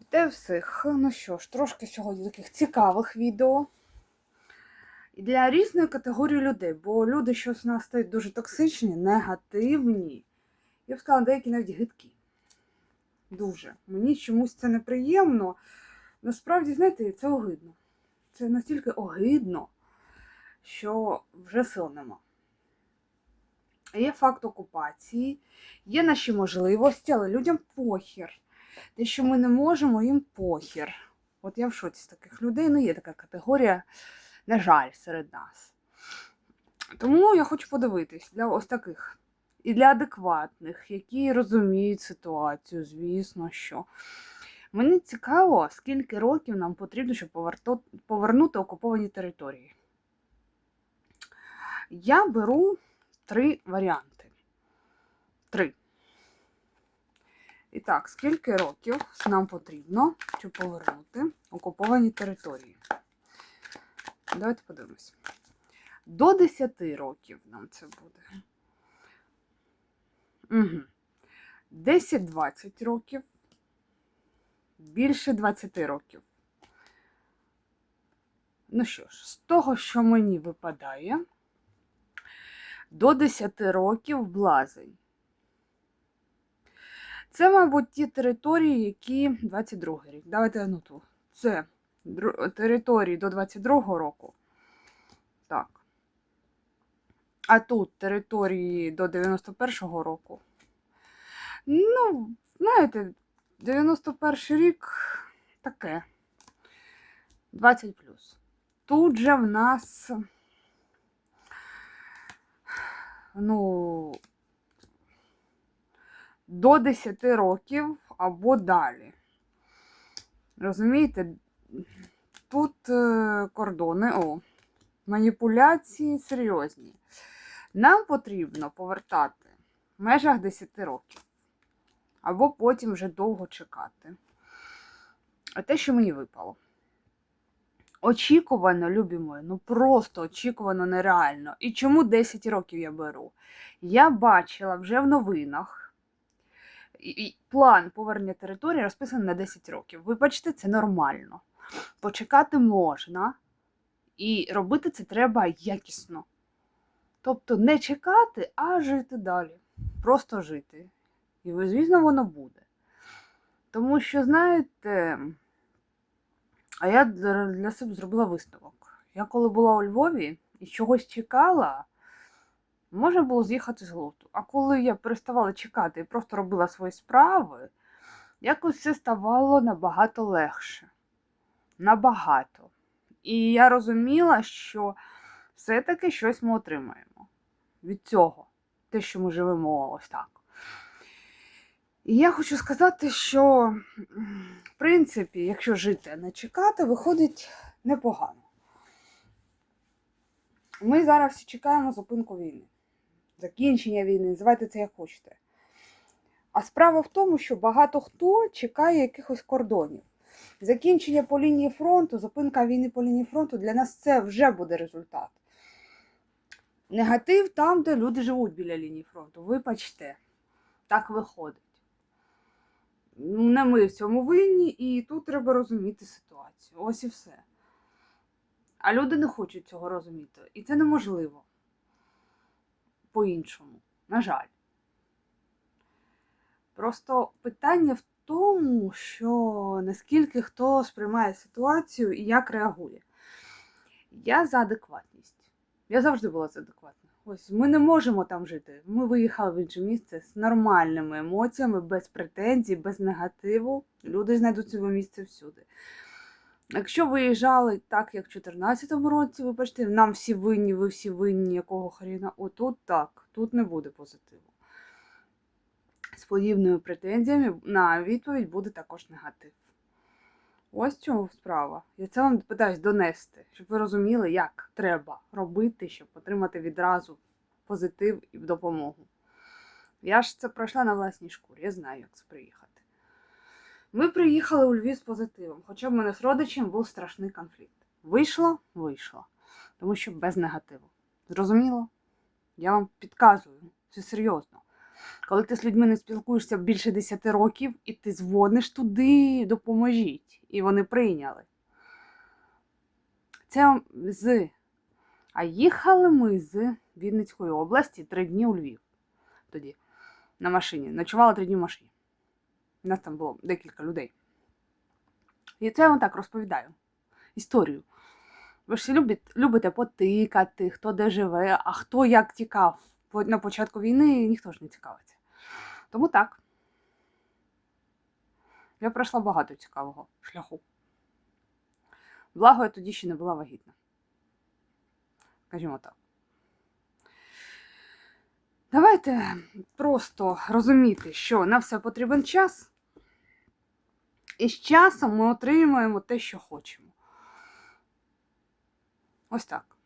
Вітаю всіх. Ну що ж, трошки сьогодні таких цікавих відео. Для різної категорії людей, бо люди, що з нас стають дуже токсичні, негативні. Я б сказала, деякі навіть гидкі. Дуже. Мені чомусь це неприємно. Насправді, знаєте, це огидно. Це настільки огидно, що вже сил нема. Є факт окупації, є наші можливості, але людям похір. Те, що ми не можемо, їм похір. От я в шоці з таких людей, ну є така категорія, на жаль, серед нас. Тому я хочу подивитись для ось таких. І для адекватних, які розуміють ситуацію, звісно, що. Мені цікаво, скільки років нам потрібно, щоб повернути окуповані території. Я беру три варіанти. Три. І так, скільки років нам потрібно, щоб повернути окуповані території? Давайте подивимось. До 10 років нам це буде. Угу. 10-20 років. Більше 20 років. Ну що ж, з того, що мені випадає, до 10 років блазень. Це, мабуть, ті території, які 22 рік. Давайте ну тут. Це території до 22-го року. Так. А тут території до 91-го року. Ну, знаєте, 91 рік таке. 20 плюс. Тут же в нас. Ну, до 10 років або далі. Розумієте, тут е, кордони, о, маніпуляції серйозні. Нам потрібно повертати в межах 10 років, або потім вже довго чекати. А те, що мені випало. Очікувано, любі мої, ну просто очікувано нереально. І чому 10 років я беру? Я бачила вже в новинах план повернення території розписаний на 10 років. Ви бачите, це нормально. Почекати можна, і робити це треба якісно. Тобто не чекати, а жити далі. Просто жити. І, звісно, воно буде. Тому що, знаєте, а я для себе зробила висновок. Я коли була у Львові і чогось чекала, можна було з'їхати з глузду. А коли я переставала чекати і просто робила свої справи, якось все ставало набагато легше. Набагато. І я розуміла, що все-таки щось ми отримаємо від цього, те, що ми живемо ось так. І я хочу сказати, що, в принципі, якщо жити, а не чекати, виходить непогано. Ми зараз чекаємо зупинку війни, закінчення війни, називайте це як хочете. А справа в тому, що багато хто чекає якихось кордонів. Закінчення по лінії фронту, зупинка війни по лінії фронту для нас це вже буде результат. Негатив там, де люди живуть біля лінії фронту. Вибачте, так виходить. Не ми в цьому винні, і тут треба розуміти ситуацію. Ось і все. А люди не хочуть цього розуміти. І це неможливо по-іншому. На жаль. Просто питання в тому, що наскільки хто сприймає ситуацію і як реагує. Я за адекватність. Я завжди була за адекватна. Ось ми не можемо там жити. Ми виїхали в інше місце з нормальними емоціями, без претензій, без негативу. Люди знайдуть своє місце всюди. Якщо виїжджали так, як в 2014 році, вибачте, нам всі винні, ви всі винні, якого хріна, отут так, тут не буде позитиву. З подібними претензіями на відповідь буде також негатив. Ось чому справа. Я це вам питаюсь донести, щоб ви розуміли, як треба робити, щоб отримати відразу позитив і допомогу. Я ж це пройшла на власній шкурі, я знаю, як це приїхати. Ми приїхали у Львів з позитивом, хоча в мене з родичем був страшний конфлікт. Вийшло? Вийшло. Тому що без негативу. Зрозуміло? Я вам підказую, це серйозно. Коли ти з людьми не спілкуєшся більше 10 років, і ти дзвониш туди, допоможіть. І вони прийняли. Це з. А їхали ми з Вінницької області три дні у Львів. Тоді на машині. Ночували три дні в машині. У нас там було декілька людей. І це я вам так розповідаю. Історію. Ви ж любите, любите потикати, хто де живе, а хто як тікав. На початку війни ніхто ж не цікавиться. Тому так. Я пройшла багато цікавого шляху. Благо, я тоді ще не була вагітна. Скажімо так. Давайте просто розуміти, що на все потрібен час, і з часом ми отримуємо те, що хочемо. Ось так.